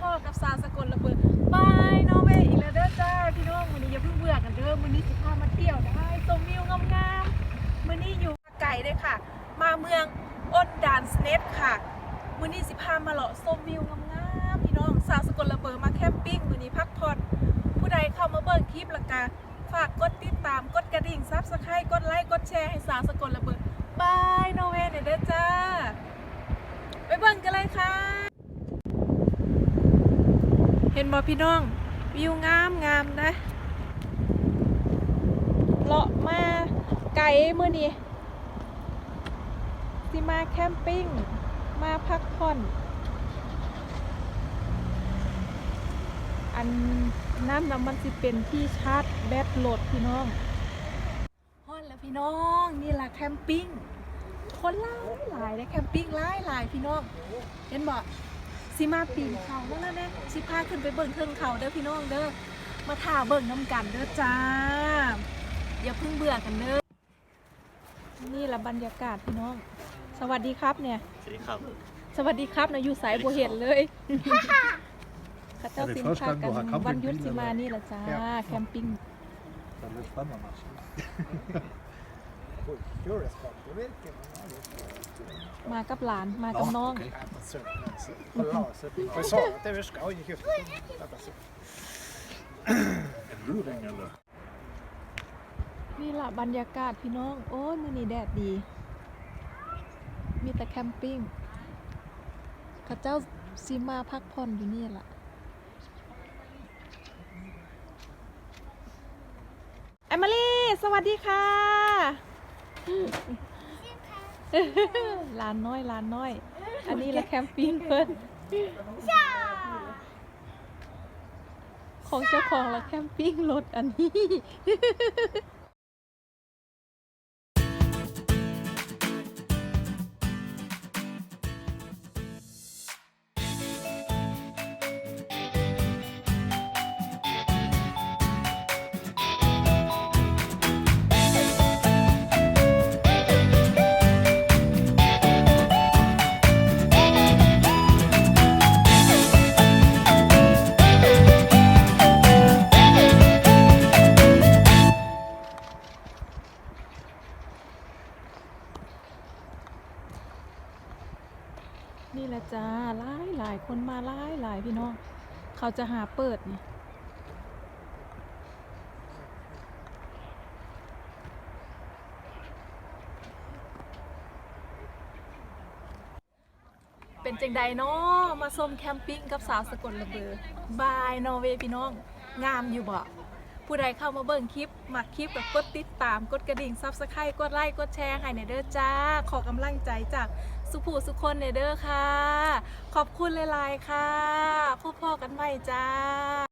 พ่อกับสาวสกลระเบิดบายน้อร์เวอีกแล้วเด้อจ้าพี่น้องมื้อนี้อย่าเพิ่งเบื่อกันเด้อมื้อนี้สิพามาเที่ยวได้ชมวิวงามๆมื้อนี้อยู่ไกลเลยค่ะ มาเมืองอ้นดานสเน็ตค่ะมื้อนี้สิพามาเลาะชมวิวงามๆพี่น้องสาวสกลระเบิดมาแคมปิ้งมื้อนี้พักผ่อนผู้ใดเข้ามาเบิ่งคลิปละกาฝากกดติดตามกดกระดิ่งซับสไครต์กดไลค์กดแชร์ให้สาวสกลระเบิดบายน้อร์เวเด้อจ้าไปเบิ่งกันเลยค่ะ เห็นบ่พี่น้อง วิวงามงามนะเลาะมาไกลมื้อนี้สิมาแคมปิ้ง มาพักผ่อน อันน้ำน้ำมันสิเป็นที่ชาร์จแบตโหลดพี่น้องฮอนแล้วพี่น้องนี่แหละแคมปิ้งคนหลายหลายนะแคมปิ้งหลายหลายพี่น้อง เห็นบ่ สิมาปีนเขาแล้วนะเนี่ยสิพาขึ้นไปเบิ่งเทิงเขาเด้อพี่น้องเด้อมาถ่าเบิ่งน้ำกันเด้อจ้า อย่าเพิ่งเบื่อกันเด้อนี่แหละบรรยากาศพี่น้อง สวัสดีครับเนี่ย สวัสดีครับ สวัสดีครับนะอยู่สายบัวเห็นเลยข้าเจ้าสินค้ากันวันหยุดสิมานี่แหละจ้าแคมปิ้ง Det blir spännande alltså. Oj, curious part. Det verkar. มากับหลานมากับน้อง Kolla, så jag sa att det var skoj. Oj, gud. Detta så. En luring eller? นี่แหละบรรยากาศพี่น้อง โอ้ยมื้อนี้แดดดี มีแต่แคมปิ้งข้าเจ้าซีมาพักผ่อนอยู่นี่แหละแอมมารีสวัสดีค่ะห ลานน้อยหลานน้อย อันนี้แหละแคมปิ้งเพิ่นของเจ้าของละแคมปิ้งรถอันนี้ นี่แหละจ้าหลายหลายคนมาหลายหลายพี่น้อง เขาจะหาเปิดนี่เป็นจังใดเนาะมาส้มแคมปิ้งกับสาวสกลระเบือบายนอร์เวย์พี่น้อง งามอยู่บ่ผู้ใดเข้ามาเบิ่งคลิปมักคลิปกับกดติดตาม กดกระดิ่งซับสไครต์กดไลค์กดแชร์ให้ในเด้อจ้า ขอกำลังใจจาก สุภูสุคนเนเด้อค่ะ ขอบคุณหลายๆค่ะพบพ่อกันไปจ้า